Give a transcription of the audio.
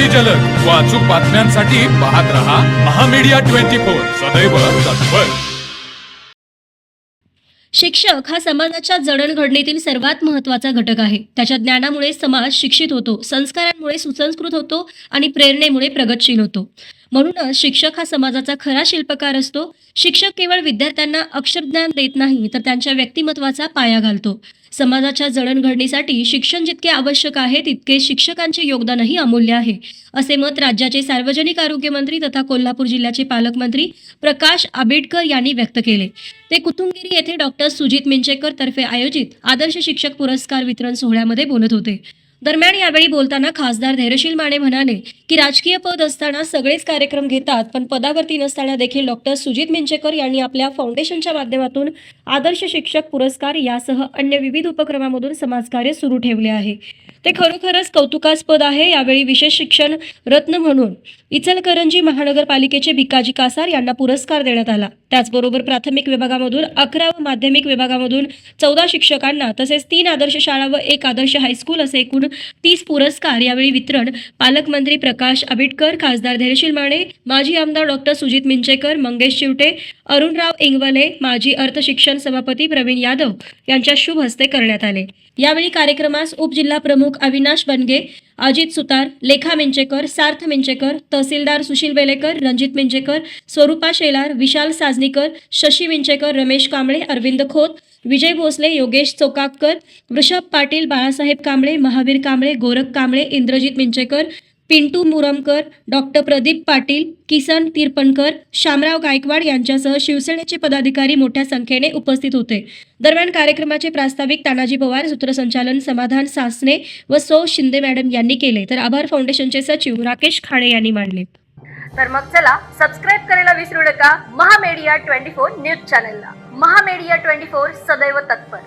अति जलद. व अचूक बातम्यांसाठी पाहत रहा महामीडिया ट्वेंटी फोर. सदैव तत्पर. शिक्षक हा समाजाच्या जडणघडणीतील सर्वात महत्त्वाचा घटक आहे. त्याच्या ज्ञानामुळे समाज शिक्षित होतो संस्कारांमुळे सुसंस्कृत होतो आणि प्रेरणेमुळे प्रगतशील होतो. म्हणूनच शिक्षक हा समाजाचा खरा शिल्पकार असतो. शिक्षक केवळ विद्यार्थ्यांना अक्षरज्ञान देत नाही तर त्यांच्या व्यक्तिमत्वाचा पाया घालतो. समाजाच्या जडणघडणीसाठी शिक्षण जितके आवश्यक आहे तितके शिक्षकांचे योगदानही अमूल्य आहे असे मत राज्याचे सार्वजनिक आरोग्य मंत्री तथा कोल्हापूर जिल्ह्याचे पालकमंत्री प्रकाश आंबेडकर यांनी व्यक्त केले. ते कुतुंगिरी येथे डॉक्टर सुजित मिंचेकर तर्फे आयोजित आदर्श शिक्षक पुरस्कार वितरण सोहळ्यामध्ये बोलत होते. दरम्यान यावेळी बोलताना खासदार धैर्यशील माने म्हणाले की राजकीय पद असताना सगळेच कार्यक्रम घेतात पण पदावरती नसताना देखील डॉक्टर सुजित मिंचेकर यांनी आपल्या फाउंडेशनच्या माध्यमातून आदर्श शिक्षक पुरस्कार यासह अन्य विविध उपक्रमामधून समाजकार्य सुरू ठेवले आहे. ते खरोखरच कौतुकास्पद आहे यावेळी विशेष शिक्षण रत्न म्हणून इचलकरंजी महानगरपालिकेचे भिकाजी कासार यांना पुरस्कार देण्यात आला. त्याचबरोबर प्राथमिक विभागामधून अकरा व माध्यमिक विभागामधून चौदा शिक्षकांना तसेच तीन आदर्श शाळा व एक आदर्श हायस्कूल असे एकूण तीस पुरस्कार यावेळी वितरण. पालकमंत्री प्रकाश आंबेडकर खासदार धैर्यशील माने माजी आमदार डॉक्टर सुजित मिंचेकर मंगेश चिवटे अरुणराव इंगवले माजी अर्थ शिक्षण सभापती प्रवीण यादव यांच्या शुभ हस्ते करण्यात आले. यावेळी कार्यक्रमास उपजिल्हा प्रमुख अविनाश बनगे अजित सुतार लेखा मिंचेकर सार्थ मिंचेकर तहसीलदार सुशील बेलेकर रणजित मिंचेकर स्वरूपा शेलार विशाल साजनीकर शशी मिंचेकर रमेश कांबळे अरविंद खोत विजय भोसले योगेश चोकाकर वृषभ पाटील बाळासाहेब कांबळे महावीर कांबळे गोरख कांबळे इंद्रजित मिंचेकर पिंटू मुरमकर डॉक्टर प्रदीप पाटील किसन तिरपणकर शामराव गायकवाड यांच्यासह शिवसेनेचे पदाधिकारी मोठ्या संख्येने उपस्थित होते. दरम्यान कार्यक्रमाचे प्रास्ताविक तानाजी पवार सूत्रसंचालन समाधान सासने व सौ शिंदे मॅडम यांनी केले. तर आभार फाउंडेशनचे सचिव राकेश खाणे यांनी मांडले. तर मग चला सबस्क्राईब करायला विसरू नका. महामेडिया ट्वेंटी फोर न्यूज चॅनलला. महामेडिया ट्वेंटी फोर सदैव तत्पर.